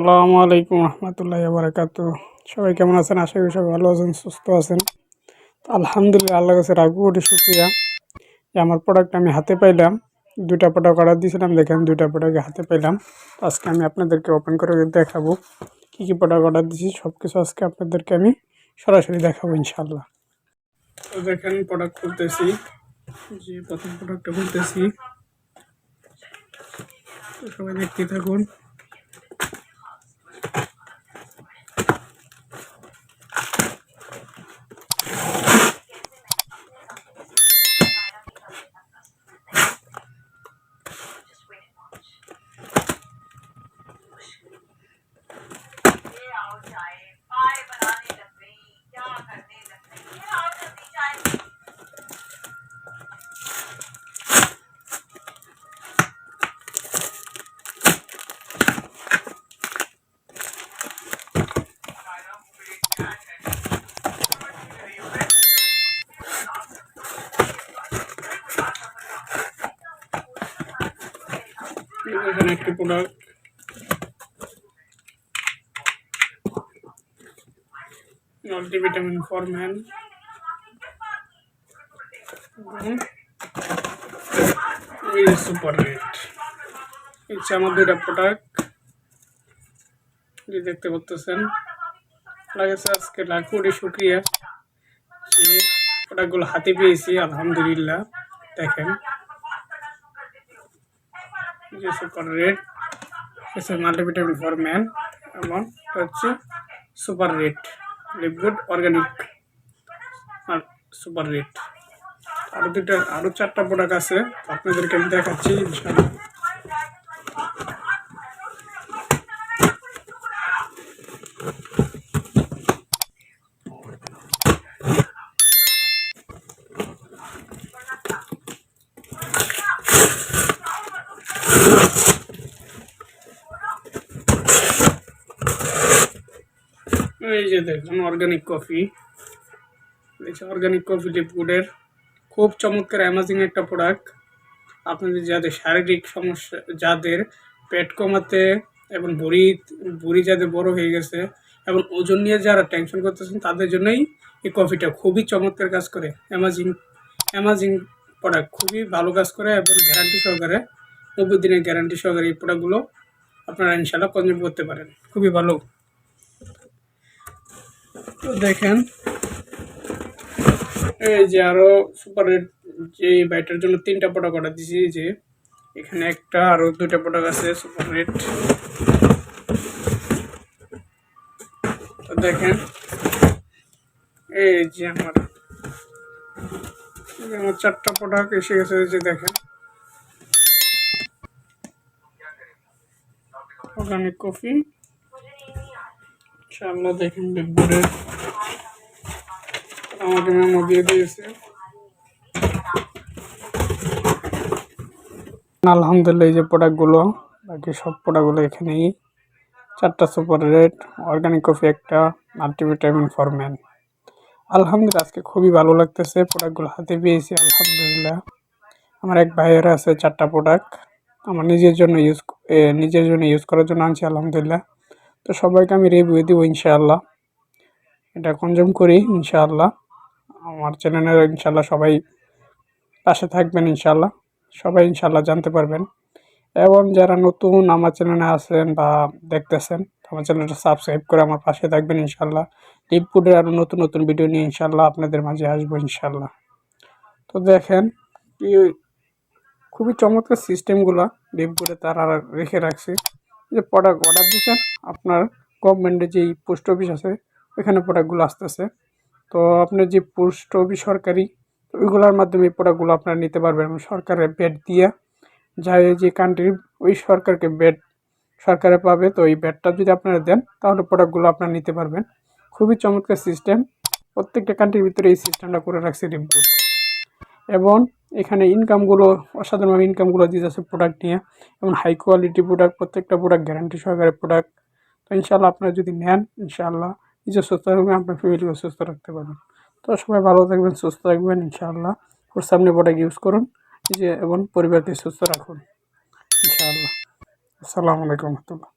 আসসালামু আলাইকুম রহমতুল্লাহ বারাকাত। সবাই কেমন আছেন? আশা করি সবাই ভালো আছেন, সুস্থ আছেন। আলহামদুলিল্লাহ আল্লাহ কাছে রাখব ওটি শুক্রিয়া। যে আমার প্রোডাক্ট আমি হাতে পাইলাম। দুইটা প্রোডাক্ট অর্ডার দিয়েছিলাম, দেখেন দুইটা প্রোডাক্ট হাতে পাইলাম। আজকে আমি আপনাদেরকে ওপেন করে দেখাবো কী কী প্রোডাক্ট অর্ডার দিয়েছি সব কিছু আজকে আপনাদেরকে আমি সরাসরি দেখাবো ইনশাল্লাহ তো দেখেন প্রোডাক্ট খুলতেছি। যে প্রথম প্রোডাক্টটা খুলতেছি। সবাই দেখতে থাকুন। একটি product multivitamin for man super red হচ্ছে আমার দুইটা প্রোডাক্ট যে দেখতে পাচ্ছেন লাগেছে আজকে লাখ কোটি শুক্রিয়া। যে প্রোডাক্টগুলো হাতে পেয়েছি, আলহামদুলিল্লাহ। দেখেন। সুপার রেড হচ্ছে মাল্টিভিটামিন ফর ম্যান এটা হচ্ছে সুপার রেড লিপগুড অর্গানিক আর সুপার রেড আরও দুটা আরও চারটা প্রোডাক্ট আছে। আপনাদেরকে আমি দেখাচ্ছি যে দেখুন অর্গানিক কফি অর্গানিক কফি লিপগুডের খুব চমৎকার অ্যামাজিং একটা প্রোডাক্ট আপনাদের যাদের শারীরিক সমস্যা, যাদের পেট কমাতে এবং বুড়ি বুড়ি যাদের বড় হয়ে গেছে এবং ওজন নিয়ে যারা টেনশন করতেছেন, তাদের জন্যই এই কফিটা খুবই চমৎকার কাজ করে। অ্যামাজিং অ্যামাজিং প্রোডাক্ট খুবই ভালো কাজ করে এবং গ্যারান্টি সহকারে নব্বই দিনের গ্যারান্টি সহকারে এই প্রোডাক্টগুলো আপনারা ইনশাল্লাহ কনজিউম করতে পারেন। খুবই ভালো। তো দেখেন, এই যে আরও সুপার রেড যে ব্যাটার জন্য তিনটা প্রোডাক্ট অর্ডার দিয়েছি যে এখানে একটা আরও দুইটা প্রোডাক্ট আছে সুপার রেড তো দেখেন, এই যে আমার আমার চারটা প্রোডাক্ট এসে গেছে যে দেখেন। অর্গানিক কফি ইনশাআল্লাহ দেখেন বিগবুড়ের আমাকে মেমো দিয়ে দিয়েছে। আলহামদুলিল্লাহ, এই যে প্রোডাক্টগুলো বাকি সব প্রোডাক্টগুলো এখানেই। চারটা সুপার রেড অর্গানিক কফি একটা মাল্টিভিটামিন ফর ম্যান আলহামদুলিল্লাহ, আজকে খুবই ভালো লাগতেছে প্রোডাক্টগুলো হাতে পেয়েছি, আলহামদুলিল্লাহ। আমার এক ভাইয়ের আছে চারটা প্রোডাক্ট আমার নিজের জন্য ইউজ নিজের জন্য ইউজ করার জন্য আনছি, আলহামদুলিল্লাহ। তো সবাইকে আমি রিভিউ দিব ইনশাআল্লাহ। এটা কনজিউম করি ইনশাআল্লাহ। আমার চ্যানেলের ইনশাআল্লাহ সবাই পাশে থাকবেন ইনশাআল্লাহ। সবাই ইনশাআল্লাহ জানতে পারবেন। এবং যারা নতুন আমার চ্যানেলে আছেন বা দেখতেছেন, আমার চ্যানেলটা সাবস্ক্রাইব করে আমার পাশে থাকবেন ইনশাআল্লাহ। লিপকুডের আরও নতুন নতুন ভিডিও নিয়ে ইনশাআল্লাহ আপনাদের মাঝে আসব ইনশাআল্লাহ। তো দেখেন খুবই চমৎকার সিস্টেমগুলো লিপকুডে তারা রেখে রাখছে। যে প্রোডাক্ট অর্ডার দিচ্ছেন আপনার গভর্নমেন্টের যেই পোস্ট অফিস আছে, ওইখানে প্রোডাক্টগুলো আসতেছে। তো আপনার যে পোস্ট অফিস সরকারি ওইগুলোর মাধ্যমে এই প্রোডাক্টগুলো আপনারা নিতে পারবেন। সরকারের বেড দিয়ে যায় যে কান্ট্রি ওই সরকারকে বেড সরকারে পাবে। তো এই বেডটা যদি আপনারা দেন, তাহলে প্রোডাক্টগুলো আপনারা নিতে পারবেন। খুবই চমৎকার সিস্টেম প্রত্যেকটা কান্ট্রির ভিতরে এই সিস্টেমটা করে রাখছে রিমপুট এবং এখানে ইনকামগুলো অসাধারণভাবে ইনকামগুলো যাচ্ছে প্রোডাক্ট নিয়ে এবং হাই কোয়ালিটি প্রোডাক্ট প্রত্যেকটা প্রোডাক্ট গ্যারান্টি সহকারে প্রোডাক্ট তো ইনশাআল্লাহ আপনারা যদি নেন, ইনশাআল্লাহ নিজে সুস্থ থাকবেন, আপনার ফ্যামিলিকে সুস্থ রাখতে পারবেন। তো সবাই ভালো থাকবেন, সুস্থ থাকবেন, ইনশাআল্লাহ। ওর সামনে প্রোডাক্ট ইউজ করুন, নিজে এবং পরিবারকে সুস্থ রাখুন, ইনশাআল্লাহ। আসসালামু আলাইকুম রহমতুল্লাহ।